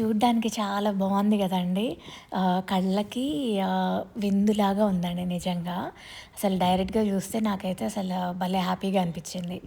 చూడ్డానికి చాలా బాగుంది కదండి. కళ్ళకి విందులాగా ఉందండి నిజంగా. అసలు డైరెక్ట్గా చూస్తే నాకైతే అసలు భలే హ్యాపీగా అనిపించింది.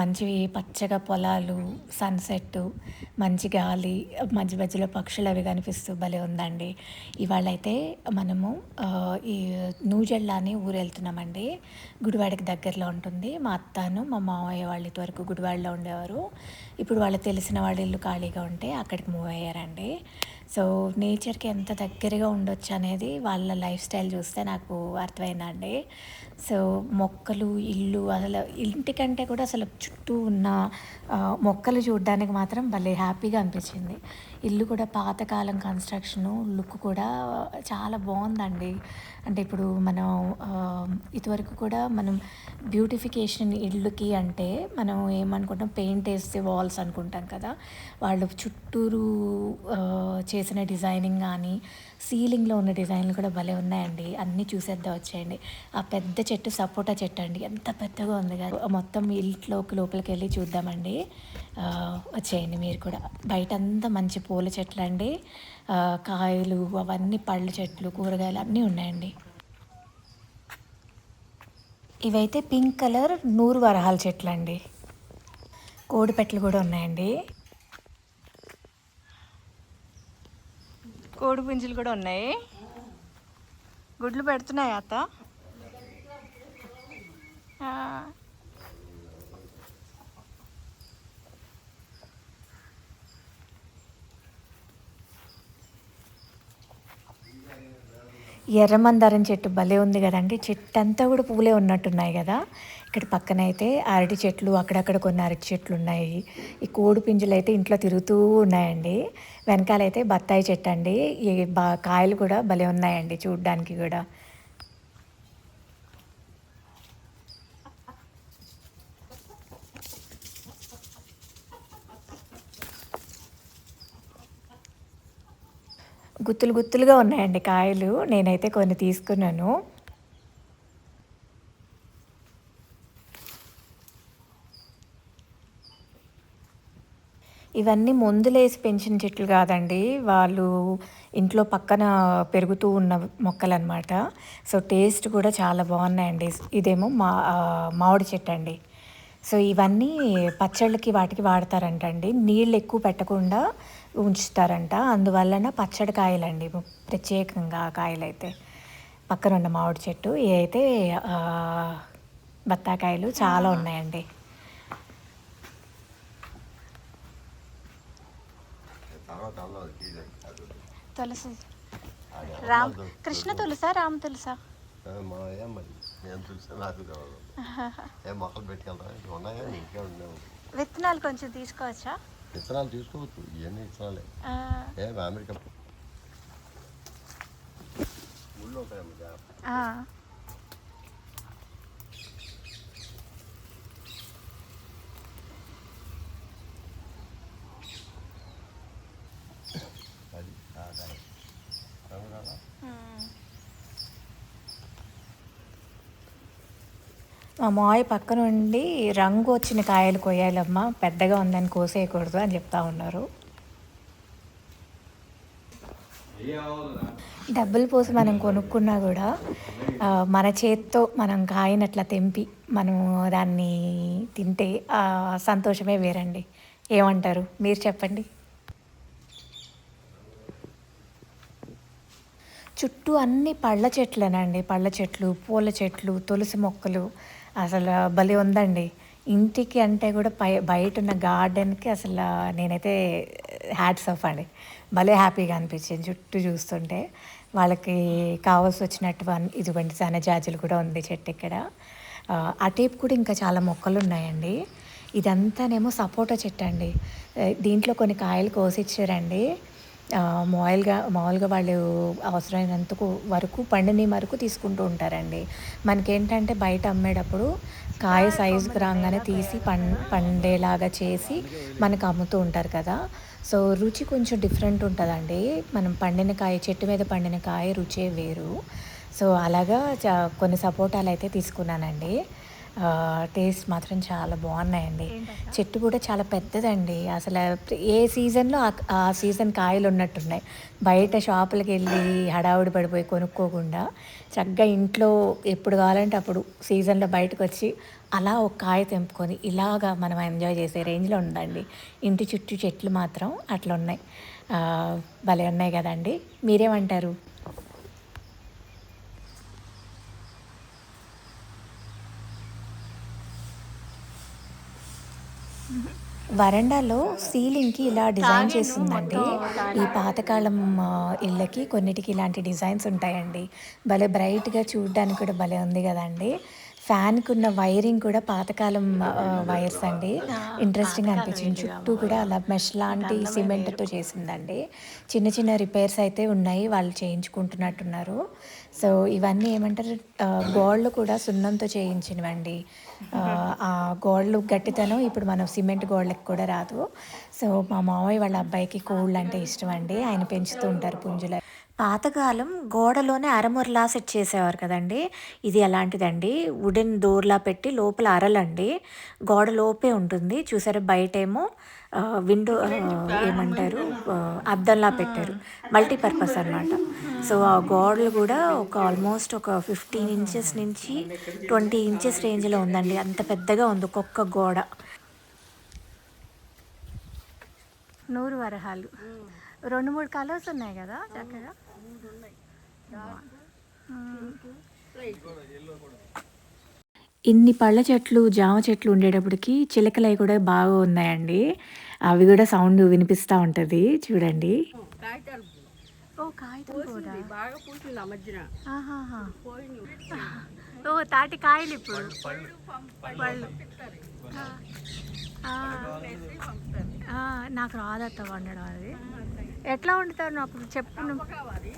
మంచి పచ్చగా పొలాలు సన్సెట్ మంచి గాలి మధ్య మధ్యలో పక్షులు అవి కనిపిస్తూ భలే ఉందండి. ఇవాళ అయితే మనము ఈ నూజెళ్ళ అని ఊరు వెళ్తున్నామండి గుడివాడకి దగ్గరలో ఉంటుంది. మా అత్తను మా మామయ్య వాళ్ళ వరకు గుడివాడలో ఉండేవారు. ఇప్పుడు వాళ్ళకి తెలిసిన వాళ్ళ ఇల్లు ఖాళీగా ఉంటే అక్కడికి మూవ్ అయ్యారండి. సో నేచర్కి ఎంత దగ్గరగా ఉండొచ్చు అనేది వాళ్ళ లైఫ్ స్టైల్ చూస్తే నాకు అర్థమైందండి. సో మొక్కలు ఇల్లు అసలు ఇంటికంటే కూడా అసలు చుట్టూ ఉన్న మొక్కలు చూడడానికి మాత్రం భలే హ్యాపీగా అనిపించింది. ఇల్లు కూడా పాతకాలం కన్స్ట్రక్షను లుక్ కూడా చాలా బాగుందండి. అంటే ఇప్పుడు మనం ఇదివరకు కూడా మనం బ్యూటిఫికేషన్ ఇల్లుకి అంటే మనం ఏమనుకుంటాం పెయింట్ వేస్తే వాల్స్ అనుకుంటాం కదా వాళ్ళు చుట్టూరు చేసిన డిజైనింగ్ కానీ సీలింగ్లో ఉన్న డిజైన్లు కూడా భలే ఉన్నాయండి. అన్నీ చూసేద్దాం వచ్చేయండి. ఆ పెద్ద చెట్టు సపోటా చెట్టు అండి. ఎంత పెద్దగా ఉంది కదా. మొత్తం ఇంట్లోకి లోపలికి వెళ్ళి చూద్దామండి వచ్చేయండి మీరు కూడా. బయట అంతా మంచి పూల చెట్లు అండి. కాయలు అవన్నీ పళ్ళ చెట్లు కూరగాయలు అన్నీ ఉన్నాయండి. ఇవైతే పింక్ కలర్ నూరు వరహాల చెట్లు అండి కోడిపెట్టలు కూడా ఉన్నాయండి. కోడి పుంజులు కూడా ఉన్నాయి. గుడ్లు పెడుతున్నాయి అత్త? ఎర్రమందారం చెట్టు భలే ఉంది కదండి. చెట్టు అంతా కూడా పూలే ఉన్నట్టున్నాయి కదా. ఇక్కడ పక్కన అయితే అరటి చెట్లు అక్కడక్కడ కొన్ని అరటి చెట్లు ఉన్నాయి. ఈ కోడి పింజలు అయితే ఇంట్లో తిరుగుతూ ఉన్నాయండి. వెనకాలైతే బత్తాయి చెట్టు అండి. ఈ బా కాయలు కూడా భలే ఉన్నాయండి చూడడానికి కూడా. గుత్తులు గుత్తులుగా ఉన్నాయండి కాయలు. నేనైతే కొన్ని తీసుకున్నాను. ఇవన్నీ మందులేసి పెంచిన చెట్లు కాదండి. వాళ్ళు ఇంట్లో పక్కన పెరుగుతూ ఉన్న మొక్కలు అనమాట సో టేస్ట్ కూడా చాలా బాగున్నాయండి. ఇదేమో మా మామిడి చెట్టు అండి. సో ఇవన్నీ పచ్చళ్ళకి వాటికి వాడతారంటండి. నీళ్ళు ఎక్కువ పెట్టకుండా ఉంచుతారంట. అందువలన పచ్చడి కాయలండి. ప్రత్యేకంగా కాయలైతే. పక్కన ఉన్న మామిడి చెట్టు. అయితే బత్తాకాయలు చాలా ఉన్నాయండి. తులసి. రామ్ కృష్ణ తులసా రామ్ తులసా? విత్తనాలు కొంచెం తీసుకోవచ్చా? విత్తనాలు తీసుకోవచ్చు ఇవన్నీ విత్తనాలే. ఏ అమెరికా ముళ్ళు ఉంటాయమ్మా మా మాయ పక్క నుండి రంగు వచ్చిన కాయలు కొయ్యాలమ్మా. పెద్దగా ఉందని కోసేయకూడదు అని చెప్తా ఉన్నారు. డబ్బులు పోసి మనం కొనుక్కున్నా కూడా మన చేత్తో మనం కాయనట్లా తెంపి మనం దాన్ని తింటే సంతోషమే వేరండి. ఏమంటారు? మీరు చెప్పండి. చుట్టూ అన్ని పళ్ళ చెట్లేనండి. పళ్ళ చెట్లు పూల చెట్లు తులసి మొక్కలు అసలు భలే ఉందండి. ఇంటికి అంటే కూడా పై బయట ఉన్న గార్డెన్కి అసలు నేనైతే హ్యాట్స్ ఆఫ్ అండి. భలే హ్యాపీగా అనిపించింది చుట్టూ చూస్తుంటే. వాళ్ళకి కావాల్సి వచ్చినట్టు ఇదిగోండి సన్నజాజులు కూడా ఉంది చెట్టు ఇక్కడ. అటేపు కూడా ఇంకా చాలా మొక్కలు ఉన్నాయండి. ఇదంతానేమో సపోటా చెట్టు అండి దీంట్లో కొన్ని కాయలు కోసిచ్చారండి మామూలుగా మామూలుగా వాళ్ళు అవసరమైనంతకు వరకు పండిని వరకు తీసుకుంటూ ఉంటారండి. మనకేంటంటే బయట అమ్మేటప్పుడు కాయ సైజుకి రాగానే తీసి పం పండేలాగా చేసి మనకు అమ్ముతూ ఉంటారు కదా. సో రుచి కొంచెం డిఫరెంట్ ఉంటుందండి. మనం పండిన కాయ చెట్టు మీద పండిన కాయ రుచే వేరు. సో అలాగా కొన్ని సపోటాలు అయితే తీసుకున్నానండి. టేస్ట్ మాత్రం చాలా బాగున్నాయండి. చెట్టు కూడా చాలా పెద్దదండి. అసలు ఏ సీజన్లో ఆ- సీజన్ కాయలు ఉన్నట్టున్నాయి. బయట షాపులకు వెళ్ళి హడావుడి పడిపోయి కొనుక్కోకుండా చక్కగా ఇంట్లో ఎప్పుడు కావాలంటే అప్పుడు సీజన్లో బయటకు వచ్చి అలా ఒక కాయ తెంపుకొని ఇలాగా మనం ఎంజాయ్ చేసే రేంజ్లో ఉందండి. ఇంటి చుట్టూ చెట్లు మాత్రం అట్లా ఉన్నాయి భలే ఉన్నాయి కదండి. మీరేమంటారు? వరండాలో సీలింగ్కి ఇలా డిజైన్ చేస్తుందండి ఈ పాతకాలం ఇళ్ళకి కొన్నిటికి ఇలాంటి డిజైన్స్ ఉంటాయండి. భలే బ్రైట్గా చూడడానికి కూడా భలే ఉంది కదండి. ఫ్యాన్కి ఉన్న వైరింగ్ కూడా పాతకాలం వైర్స్ అండి. ఇంట్రెస్టింగ్ అనిపించింది. చుట్టూ కూడా అలా మెష్ లాంటి సిమెంట్తో చేసిందండి. చిన్న చిన్న రిపేర్స్ అయితే ఉన్నాయి. వాళ్ళు చేయించుకుంటున్నట్టున్నారు. సో ఇవన్నీ ఏమంటారు గోడలు కూడా సున్నంతో చేయించినవండి. ఆ, గోడలు గట్టితనం ఇప్పుడు మనం సిమెంట్ గోడలకు కూడా రాదు. సో మా మామయ్య వాళ్ళ అబ్బాయికి కోళ్ళు అంటే ఇష్టం అండి ఆయన పెంచుతూ ఉంటారు పుంజుల పాతకాలం గోడలోనే అరమురలా సెట్ చేసేవారు కదండి. ఇది అలాంటిదండి వుడెన్ డోర్లా పెట్టి లోపల అరలండి. గోడ లోపే ఉంటుంది. చూసారా బయటేమో విండో ఏమంటారు అద్దంలా పెట్టారు. మల్టీపర్పస్ అన్నమాట. సో ఆ గోడలు కూడా ఒక ఆల్మోస్ట్ ఒక ఫిఫ్టీన్ ఇంచెస్ నుంచి ట్వంటీ ఇంచెస్ రేంజ్లో ఉందండి. అంత పెద్దగా ఉంది ఒక్కొక్క గోడ. నూరు వరహాలు. రెండు మూడు కలర్స్ ఉన్నాయి కదా చక్కగా? ఇన్ని పళ్ళ చెట్లు జామ చెట్లు ఉండేటప్పటికి చిలకలవి కూడా బాగా ఉన్నాయండి. అవి కూడా సౌండ్ వినిపిస్తూ ఉంటుంది. చూడండి. ఓ కాగితం కూడా? బాగా పూసింది ఆ మధ్యన. ఆహాహా. పోయింది ఓ తాటి కాయలు ఇప్పుడు. పళ్ళు ఆ. ఆ, నాకు రాదత్త వండడం అది. ఎట్లా వండుతారు నాకు? చెప్పు. నువ్వు. అది?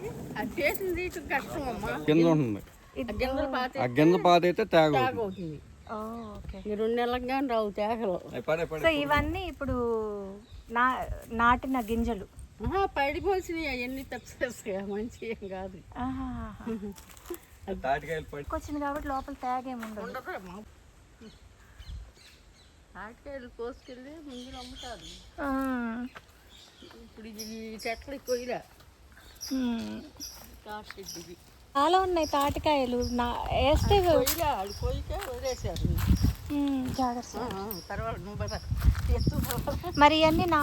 చేసింది కష్టం అమ్మా. ఉంటుంది. ఆ పాతే అయితే తేగ అవుతుంది రెండు నెలలకు రావు తేగలు. సో ఇవన్నీ ఇప్పుడు నా నాటిన గింజలు. ఆహా, పడిపోసినాయి అవన్నీ తప్పేస్తాయి మంచి ఏం కాదు. తాటికాయలు పడి వచ్చింది కాబట్టి లోపల తేగేముండదు ఉండదమ్మా ఆటకాయలు కోసుకెళ్ళి ముందు అమ్ముతారు. ఆ. ఇప్పుడు ఇది ఈ చెట్లు కొయ్యలే. హ్మ్. కాస్ట్ ఇది చాలా ఉన్నాయి తాటికాయలు. నా వేస్తే కొయ్యలే అది కొయ్యకే వదిలేశారు. హ్మ్, జాగ్రత్త. తర్వాత నువ్వు మరి ఇవన్నీ నా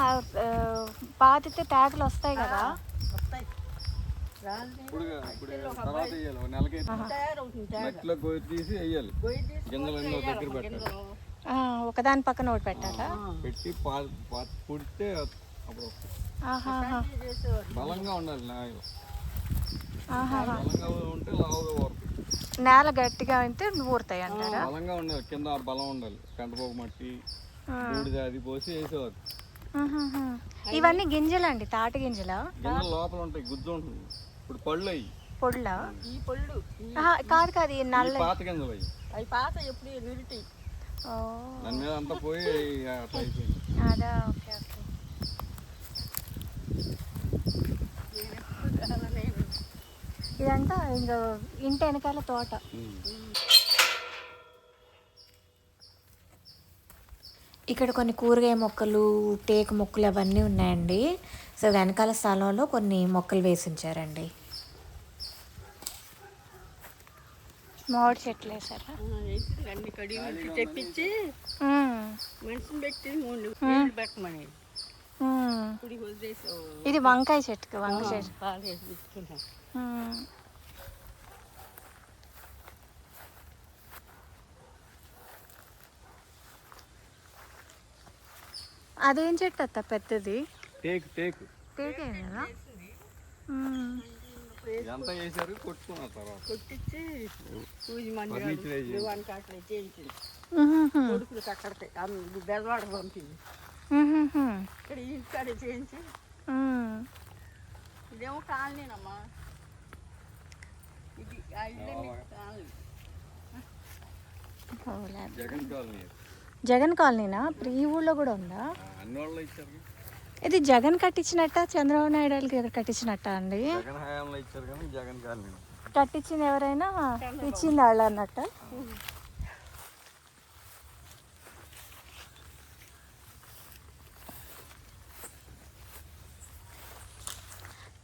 పాతితే తేగలు వస్తాయి కదా? ఒకదాని పక్కన ఒకటి పెట్టాలా? పెట్టి పుడితే బలంగా ఉండాలి ఉంటే నేల గట్టిగా అయితే ఊరుతాయి అంటారా? బలంగా ఉండాలి. కింద బలం ఉండాలి. కంటపోక మట్టి. బూడిద అది పోసి వేసేవారు. ఇవన్నీ గింజలండి తాటి గింజల? గింజలు లోపల ఉంటాయి గుజ్జు ఉంటుంది. ఇప్పుడు పళ్ళు అయ్యి. పొళ్ళ ఈ పళ్ళు కాదు కాదు నల్ల. పాత గింజలు అయ్యి. అవి పాత ఎప్పుడు నిరుటి. దాని మీద అంతా పోయి అట్లా అయిపోయింది. అదా ఓకే ఓకే. ఇదంతా ఇంకా ఇంటి వెనకాల తోట. ఇక్కడ కొన్ని కూరగాయ మొక్కలు టేకు మొక్కలు అవన్నీ ఉన్నాయండి. సో వెనకాల స్థలంలో కొన్ని మొక్కలు వేసి ఉంచారండి. మామిడి చెట్లు వేసారా అన్ని కడిగి నుంచి తెప్పించి మనిషిని పెట్టి మూడు నీళ్ళు పెట్టమని. ఇప్పుడు వదిలేసి ఇది వంకాయ చెట్టుకి వంకాయ చెట్టు పాలు వేసి పెట్టుకున్నాం మ్మ్. అదేం చెట్టు అత్త పెద్దది? టేకు టేకు టేకే కదా. ఎంత వేసారు కొట్టుకున్న తర్వాత. కొట్టించి పూజ. కొడుకులు అక్కడికి బెదవాడ పంపింది. ఇక్కడ ఇంటికాడ చేయించి. ఇదేమో కాలనీనమ్మా. ఇది ఆ ఇల్లు కాలనీ. జగన్ కాలనీ. జగన్ కాలనీనా? ఈ ఊళ్ళో కూడా ఉందా? ఇది జగన్ కట్టించినట్ట? చంద్రబాబు నాయుడు గారు కట్టించినట్ట అండి? కట్టించింది ఎవరైనా? ఇచ్చింది వాళ్ళు అన్నట్ట.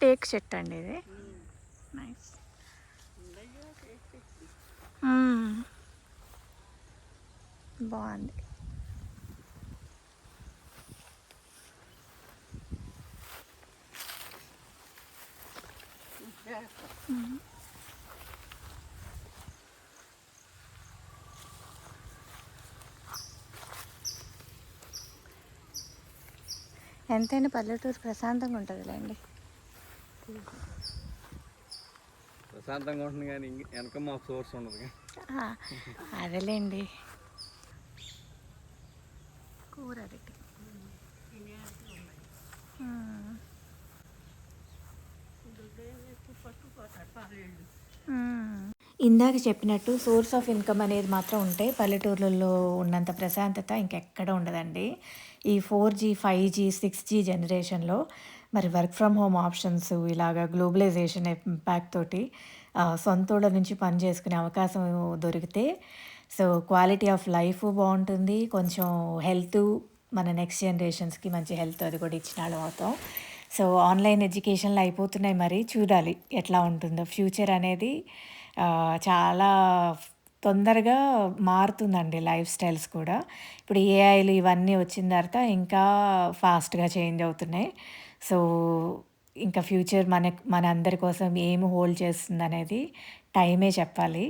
టేక్ చెట్టు అండి ఇది. బాగుంది. ఎంతైనా పల్లెటూరు ప్రశాంతంగా ఉంటుందిలేండి. ప్రశాంతంగా ఉంటుంది కానీ ఇంక- వెనక మా సోర్స్ ఉండదు అదేలేండి. కూర అరటి. ఇందాక చెప్పినట్టు సోర్స్ ఆఫ్ ఇన్కమ్ అనేది మాత్రం ఉంటే పల్లెటూర్లలో ఉన్నంత ప్రశాంతత ఇంకెక్కడ ఉండదండి. ఈ four G five G six G జనరేషన్లో మరి వర్క్ ఫ్రమ్ హోమ్ ఆప్షన్స్ ఇలాగా గ్లోబలైజేషన్ ఇంపాక్ట్ తోటి సొంతోళ్ళ నుంచి పని చేసుకునే అవకాశం దొరికితే సో క్వాలిటీ ఆఫ్ లైఫ్ బాగుంటుంది. కొంచెం హెల్త్ మన నెక్స్ట్ జనరేషన్స్కి మంచి హెల్త్ అది కూడా ఇచ్చిన వాళ్ళం అవుతాం సో ఆన్లైన్ ఎడ్యుకేషన్లు అయిపోతున్నాయి మరి. చూడాలి ఎట్లా ఉంటుందో. ఫ్యూచర్ అనేది చాలా తొందరగా మారుతుందండి లైఫ్ స్టైల్స్ కూడా. ఇప్పుడు ఏఐలు ఇవన్నీ వచ్చిన తర్వాత ఇంకా ఫాస్ట్గా చేంజ్ అవుతున్నాయి. సో ఇంకా ఫ్యూచర్ మన మన అందరి కోసం ఏమి హోల్డ్ చేస్తుంది అనేది టైమే చెప్పాలి.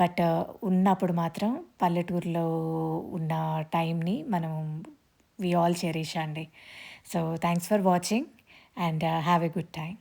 బట్ ఉన్నప్పుడు మాత్రం పల్లెటూరులో ఉన్న టైంని మనం వి ఆల్ చెరిష్ అండి. So thanks for watching and have a good time